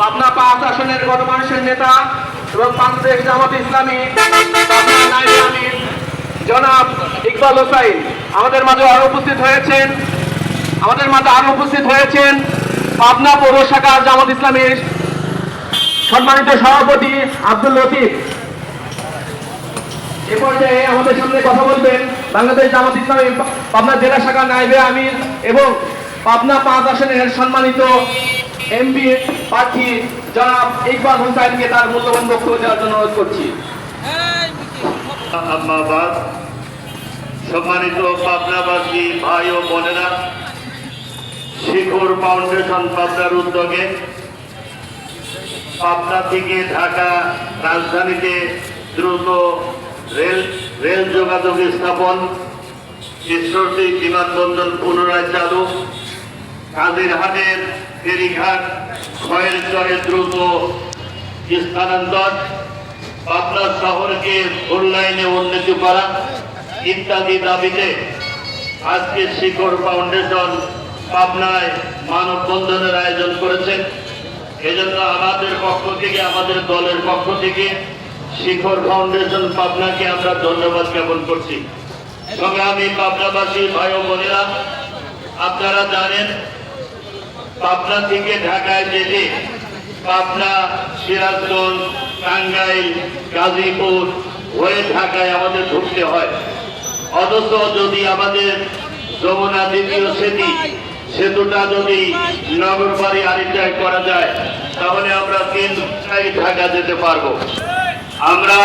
পাবনা পাঁচ আসনের গণমানুষের নেতা এবং বাংলাদেশ জামাত ইসলামী জনাব ইকবাল হোসাইন, আমাদের মাঝে আরও উপস্থিত হয়েছেন। আমাদের মাঝে আরও উপস্থিত হয়েছেন পাবনা পৌর শাখার জামাত ইসলামীর সম্মানিত সভাপতি আব্দুল লতিফ। এ পর্যায়ে আমাদের সামনে কথা বলবেন বাংলাদেশ জামাত ইসলামী পাবনা জেলা শাখা নাইবে আমির এবং পাবনা পাঁচ আসনের সম্মানিত এমপি প্রার্থী জনাব ইকবাল হোসাইনকে তার মূল্যবান বক্তব্য দেওয়ার জন্য অনুরোধ করছি। সম্মানিত পাবনাবাসী ভাই ও বোনেরা শিখর ফাউন্ডেশন পাবনার উদ্যোগে পাবনা থেকে ঢাকা রাজধানীতে দ্রুত রেল রেল যোগাযোগ স্থাপন ঈশ্বরদী বিমানবন্দর পুনরায় চালু কাজিরহাটের ফেরিঘাট ক্ষয়ের চরে দ্রুত স্থানান্তর, পাবনা শহরকে ফুল লাইনে উন্নতি করা ইত্যাদি দাবিতে আজকে শিখর ফাউন্ডেশন পাবনায় মানববন্ধনের আয়োজন করেছেন এজন্য আমাদের পক্ষ থেকে, আমাদের দলের পক্ষ থেকে শিখর ফাউন্ডেশন পাবনাকে আমরা ধন্যবাদ জ্ঞাপন করছি। সঙ্গে আমি পাবনাবাসী ভাই বোনেরা, আপনারা জানেন পাবনা থেকে ঢাকায় যেতে পাবনা, সিরাজগঞ্জ, টাঙ্গাইল, গাজীপুর হয়ে ঢাকায় আমাদের ঢুকতে হয়। অথচ যদি আমাদের যমুনা দ্বিতীয় সেতু, সেতুটা যদি নগরবাড়ি আরিটায় করা যায়, তাহলে আমরা তিন ঢাকা যেতে পারব। আমরা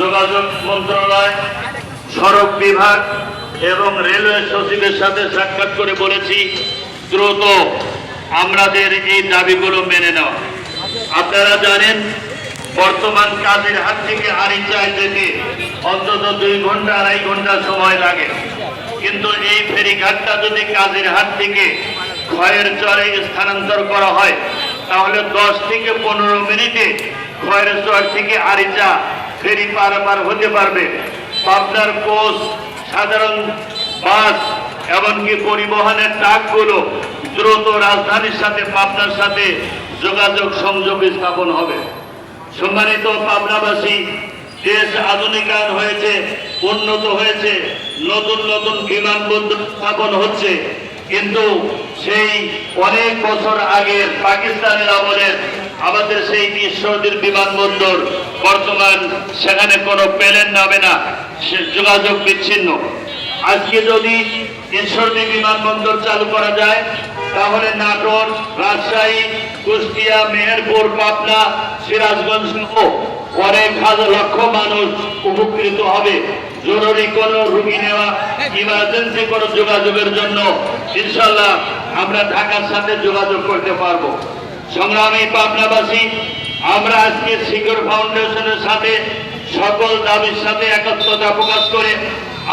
যোগাযোগ মন্ত্রণালয়, সড়ক বিভাগ এবং রেলওয়ে সচিবের সাথে সাক্ষাৎ করে বলেছি, দ্রুত আমাদের এই দাবিগুলো মেনে নেওয়া। আপনারা জানেন, বর্তমান কাজের হাত থেকে আরিচায় যেতে অন্তত দুই ঘণ্টা, আড়াই ঘণ্টা সময় লাগে। কিন্তু এই ফেরিঘাটটা যদি কাজের হাত থেকে ক্ষয়ের চরে স্থানান্তর করা হয়, তাহলে দশ থেকে পনেরো মিনিটে খয়ের চর থেকে আরিচা ফেরি পারাপার হতে পারবে। পাবনার কোচ, সাধারণ বাস, এমনকি পরিবহনের ট্রাকগুলো দ্রুত রাজধানীর সাথে, পাবনার সাথে যোগাযোগ, সংযোগ স্থাপন হবে। সম্মানিত পাবনাবাসী, দেশ আধুনিকায়ন হয়েছে, উন্নত হয়েছে, নতুন নতুন বিমানবন্দর স্থাপন হচ্ছে। কিন্তু সেই অনেক বছর আগের পাকিস্তানের আমলের আমাদের সেই ঈশ্বরদীর বিমানবন্দর বর্তমান সেখানে কোনো প্লেন নামে না যোগাযোগ বিচ্ছিন্ন। আজকে যদি ঈশ্বরদী বিমানবন্দর চালু করা যায় তাহলে নাটোর, রাজশাহী, কুষ্টিয়া, মেহেরপুর, পাবনা, সিরাজগঞ্জ সহ অনেক হাজার লক্ষ মানুষ উপকৃত হবে। জরুরি কোন রুগী নেওয়া ইমার্জেন্সি কোন যোগাযোগের জন্য ইনশাল্লাহ আমরা ঢাকার সাথে যোগাযোগ করতে পারব। সংগ্রামী পাবনাবাসী, আমরা আজকে শিখর ফাউন্ডেশনের সাথে সকল দাবির সাথে একত্রতা প্রকাশ করে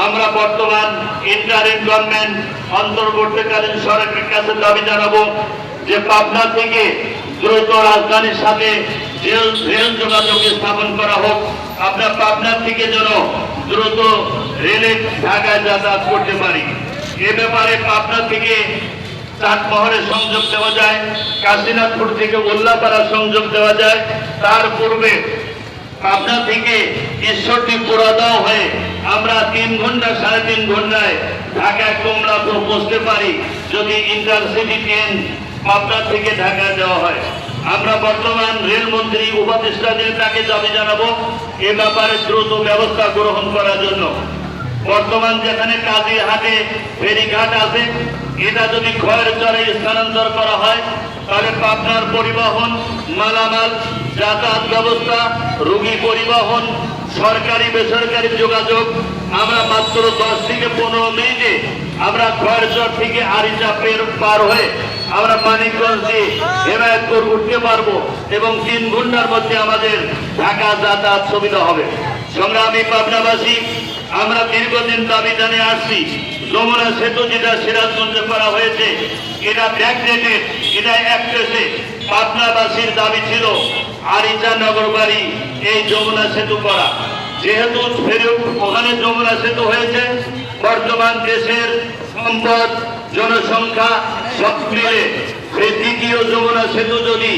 আমরা বর্তমান ইন্টারিম গভর্নমেন্ট অন্তর্বর্তীকালীন সরকারের কাছে দাবি জানাব যে পাবনা থেকে দ্রুত রাজধানীর সাথে রেল রেল যোগাযোগ স্থাপন করা হোক। আমরা পাবনা থেকে যেন দ্রুত রেলে ঢাকায় যাতায়াত করতে পারি। এ ব্যাপারে পাবনা থেকে চাটমহরে সংযোগ দেওয়া যায়, কাশীনাথপুর থেকে উল্লাপাড়া সংযোগ দেওয়া যায়। তার পূর্বে পাবনা থেকে ঈশ্বরটি পুরাদাও হয়ে আমরা তিন ঘণ্টা, সাড়ে তিন ঘন্টায় ঢাকা কমলাপুর পৌঁছতে পারি, যদি ইন্টারসিটি ট্রেন পাবনা থেকে ঢাকা দেওয়া হয়। আমরা বর্তমান রেলমন্ত্রী উপদেষ্টাদের তাকে দাবি জানাব এ ব্যাপারে দ্রুত ব্যবস্থা গ্রহণ করার জন্য। বর্তমান যেখানে কাজী হাটে ফেরিঘাট আছে, এটা যদি ক্ষয়ের চরে স্থানান্তর করা হয়, তাহলে পাবনার পরিবহন, মালামাল যাতায়াত ব্যবস্থা, রোগী পরিবহন, সরকারি, বেসরকারি যোগাযোগ। আমরা মাত্র দশ থেকে পনেরো মিনিটে আমরা খয়েরচর থেকে আরিচা পের পার হয়ে আমরা মানিকগঞ্জ দিয়ে হেমায়তপুর উঠতে পারব এবং তিন ঘণ্টার মধ্যে আমাদের ঢাকা যাতায়াত সুবিধা হবে। সংগ্রামী পাবনাবাসী, আমরা দীর্ঘদিন দাবি জানিয়ে আসছি, যমুনা সেতু যেটা সিরাজগঞ্জে করা হয়েছে, এটা ব্যাকডেটেড এটা অ্যাক্টেসে পাবনাবাসীর দাবি ছিল আরিচা নগর বাড়ি, এই যমুনা সেতু করা। যেহেতু ওখানে যমুনা সেতু হয়েছে, বর্তমান দেশের সম্পদ, জনসংখ্যা সব মিলে সেই দ্বিতীয় যমুনা সেতু যদি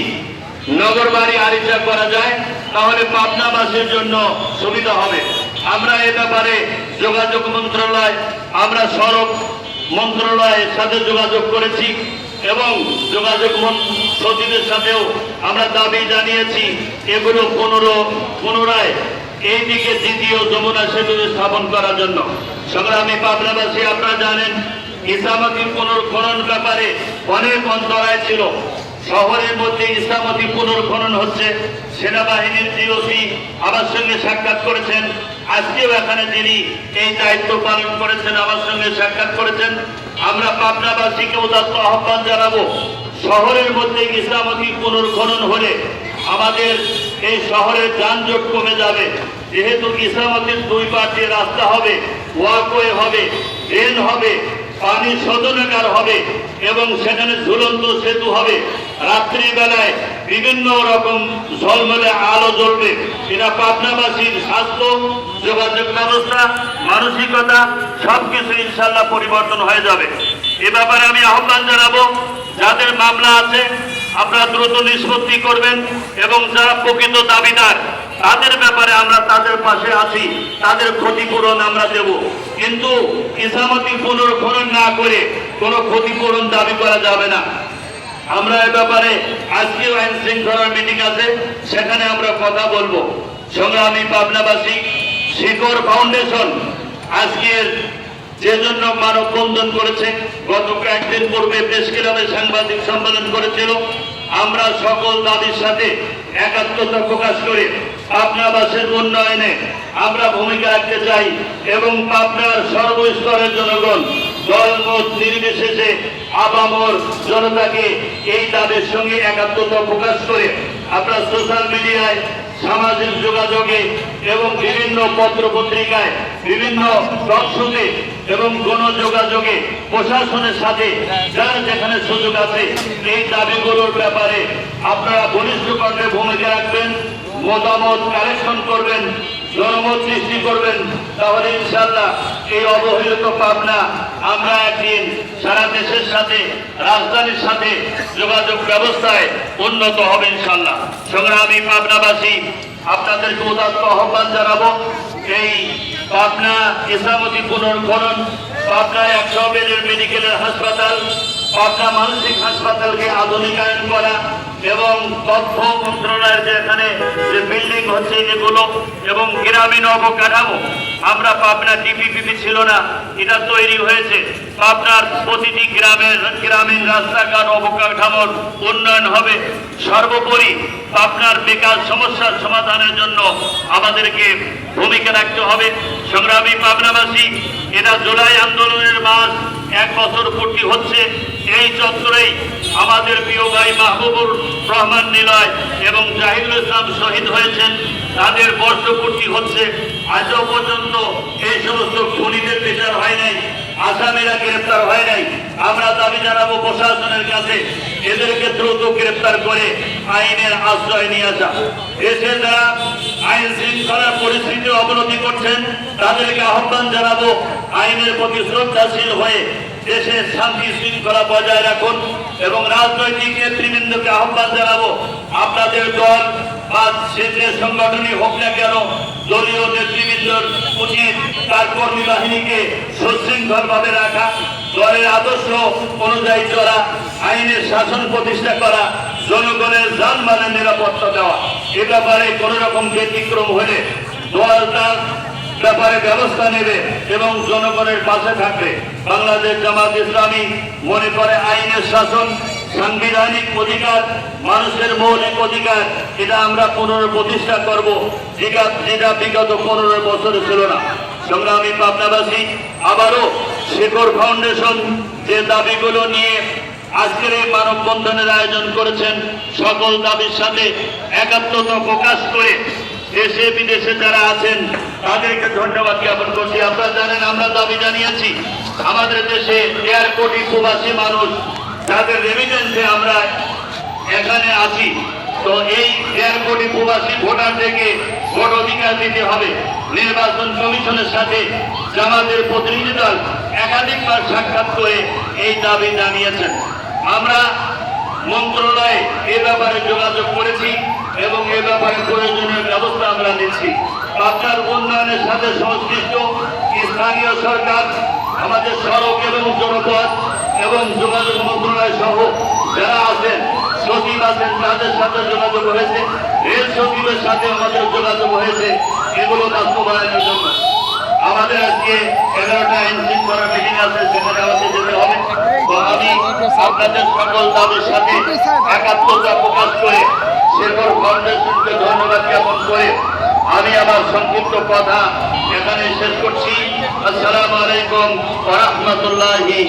নগর বাড়ি আরিচা করা যায়, তাহলে পাবনাবাসীর জন্য সুবিধা হবে। আমরা এ ব্যাপারে যোগাযোগ মন্ত্রণালয়, আমরা সড়ক মন্ত্রণালয়ের সাথে যোগাযোগ করেছি এবং যোগাযোগ সচিবের সাথেও আমরা দাবি জানিয়েছি, এগুলো পুনর, পুনরায় এই দিকে দ্বিতীয় যমুনা সেতু স্থাপন করার জন্য। সংগ্রামী পাবনাবাসী, আপনারা জানেন ইসামতি পুনর্খনন ব্যাপারে অনেক অন্তরায় ছিল। শহরের মধ্যে ইসলামতি পুনর্খনন হচ্ছে, সেনাবাহিনীর জিওসি আমার সঙ্গে সাক্ষাৎ করেছেন। আজকেও এখানে যিনি এই দায়িত্ব পালন করেছেন, আমার সঙ্গে সাক্ষাৎ করেছেন, আমরা পাবনাবাসীকে উদাত্ত আহ্বান জানাব। শহরের মধ্যে ইসলামতি পুনর্খনন হলে আমাদের এই শহরের যানজট কমে যাবে। যেহেতু ইসলামতির দুই পাশে রাস্তা হবে ওয়াকওয়ে হবে রেল হবে পানি শোধনাগার হবে, এবং সেখানে ঝুলন্ত সেতু হবে, রাত্রিবেলায় বিভিন্ন রকম ঝলমলে আলো জ্বলবে। এটা পাবনাবাসীর স্বাস্থ্য, যোগাযোগ ব্যবস্থা, মানসিকতা, সবকিছু ইনশাল্লাহ পরিবর্তন হয়ে যাবে। এ ব্যাপারে আমি আহ্বান জানাব, যাদের মামলা আছে, আপনারা দ্রুত নিষ্পত্তি করবেন এবং যারা প্রকৃত দাবিদার, তাদের ব্যাপারে আমরা তাদের পাশে আছি, তাদের ক্ষতিপূরণ আমরা দেব। কিন্তু ইসামতি পুনর্খনন না করে কোনো ক্ষতিপূরণ দাবি করা যাবে না। আমরা এ ব্যাপারে আজকেও আইন শৃঙ্খলার মিটিং আছে, সেখানে আমরা কথা বলব। সংগ্রামী পাবনাবাসী, শিকর ফাউন্ডেশন আজকের যে জন্য মানব মানববন্ধন করেছে, গত কয়েকদিন পূর্বে প্রেস ক্লাবে সাংবাদিক সম্মেলন করেছিল। আমরা সকল দাবির সাথে একাত্মতা প্রকাশ করে পাবনাবাসের উন্নয়নে আমরা ভূমিকা রাখতে চাই এবং পাবনার সর্বস্তরের জনগণ দলমত নির্বিশেষে আবামর জনতাকে এই দাবির সঙ্গে একাত্মতা প্রকাশ করে আপনার সোশ্যাল মিডিয়ায় সামাজিক যোগাযোগে এবং বিভিন্ন পত্র পত্রিকায় বিভিন্ন টকশোতে এবং গণযোগাযোগে, প্রশাসনের সাথে যারা যেখানে সুযোগ আছে, এই দাবিগুলোর ব্যাপারে আপনারা বলিষ্ঠ কণ্ঠে ভূমিকা রাখবেন, মতামত কালেকশন করবেন, জনমত সৃষ্টি করবেন, তাহলে ইনশাল্লাহ এই অবহেলিত পাবনা আমরা একদিন সারা দেশের সাথে, রাজধানীর সাথে যোগাযোগ ব্যবস্থায় উন্নত হবে ইনশাল্লাহ সংগ্রামী পাবনাবাসী, আপনাদেরকে উদাত্ত আহ্বান জানাব, এই পাবনা ইসলামতি পুনর্খনন পাবনা একশো বেডের মেডিকেলের হাসপাতাল, পাবনা মানসিক হাসপাতালকে আধুনিকায়ন করা এবং তথ্য মন্ত্রণালয়ের যে এখানে যে বিল্ডিং হচ্ছে, যেগুলো, এবং গ্রামীণ অবকাঠামো আমরা পাবনা ডিপিপিপি ছিল না, এটা তৈরি হয়েছে। পাবনার প্রতিটি গ্রামের, গ্রামীণ রাস্তাঘাট অবকাঠামোর উন্নয়ন হবে। সর্বোপরি পাবনার বেকার সমস্যার সমাধানের জন্য আমাদেরকে ভূমিকা রাখতে হবে। সংগ্রামী পাবনাবাসী, এটা জুলাই আন্দোলনের মাস এক বছর পূর্তি হচ্ছে, এই চত্বরেই আমাদের প্রিয় ভাই মাহবুবুর রহমান নিলয় এবং জাহিদুল ইসলাম শহীদ হয়েছেন। তাদের বর্ষপূর্তি হচ্ছে, আজও পর্যন্ত এই সমস্ত খুনিদের বিচার হয় নাই, আসামিরা গ্রেপ্তার হয় নাই। আমরা দাবি জানাব প্রশাসনের কাছে, এদেরকে দ্রুত গ্রেপ্তার করে আইনের আশ্রয় নিয়ে আসা। দেশে যারা আইন শৃঙ্খলার পরিস্থিতির অবনতি করছেন, তাদেরকে আহ্বান জানাব আইনের প্রতি শ্রদ্ধাশীল হয়ে দেশের শান্তি শৃঙ্খলা বজায় রাখুন এবং রাজনৈতিক নেতৃবৃন্দকে আহ্বান জানাব, আপনাদের দল বা সে সংগঠনই হোক না কেন, দলীয় নেতৃবৃন্দর উচিত তার কর্মী বাহিনীকে সুশৃঙ্খল ভাবে রাখা, দলের আদর্শ অনুযায়ী চলা, আইনের শাসন প্রতিষ্ঠা করা, জনগণের যানবাহনের নিরাপত্তা দেওয়া, এ ব্যাপারে কোন রকম ব্যতিক্রম হলে দল তার ব্যাপারে ব্যবস্থা নেবে এবং জনগণের পাশে থাকবে। বাংলাদেশ জামাত ইসলামী মনে করে আইনের শাসন, সাংবিধানিক অধিকার, মানুষের মৌলিক অধিকার, এটা আমরা পুনঃপ্রতিষ্ঠা করব। যেটা যেটা বিগত পনেরো বছরে ছিল না। সংগ্রামী পাবনাবাসী, আবারও শেখর ফাউন্ডেশন যে দাবিগুলো নিয়ে আজকের এই মানববন্ধনের আয়োজন করেছেন, সকল দাবির সাথে একাত্মতা প্রকাশ করে দেশে, বিদেশে যারা আছেন, তাদেরকে ধন্যবাদ জ্ঞাপন করছি। আপনারা জানেন, আমরা দাবি জানিয়েছি, আমাদের দেশে দেড় কোটি প্রবাসী মানুষ যাদের রেমিটেন্সে আমরা এখানে আছি। তো এই দেড় কোটি প্রবাসী ভোটার থেকে ভোট অধিকার দিতে হবে। নির্বাচন কমিশনের সাথে জামাতের প্রতিনিধি দল একাধিকবার সাক্ষাৎ করে এই দাবি জানিয়েছেন। আমরা মন্ত্রণালয়ে এ ব্যাপারে যোগাযোগ করেছি। ব্যাপারে প্রয়োজনীয় ব্যবস্থা আমরা নিচ্ছি। পাবনার উন্নয়নের সাথে সংশ্লিষ্ট স্থানীয় সরকার, আমাদের সড়ক এবং জনপথ এবং যোগাযোগ মন্ত্রণালয় সহ যারা আছেন, সচিব আছেন, তাদের সাথে যোগাযোগ হয়েছে। রেল সচিবের সাথে আমাদের যোগাযোগ হয়েছে। এগুলো বাস্তবায়নের জন্য। আমাদের আজকে এগারোটা ইঞ্জিন করা মিটিং আছে, সেখানে আমাদের যেতে হবে। আমি আপনাদের সকল তাদের সাথে একাত্মতা প্রকাশ করে শেখর ফাউন্ডেশনকে ধন্যবাদ জ্ঞাপন করে আমি আমার সংক্ষিপ্ত কথা এখানে শেষ করছি। আসসালামু আলাইকুম ওরহমতুল্লাহি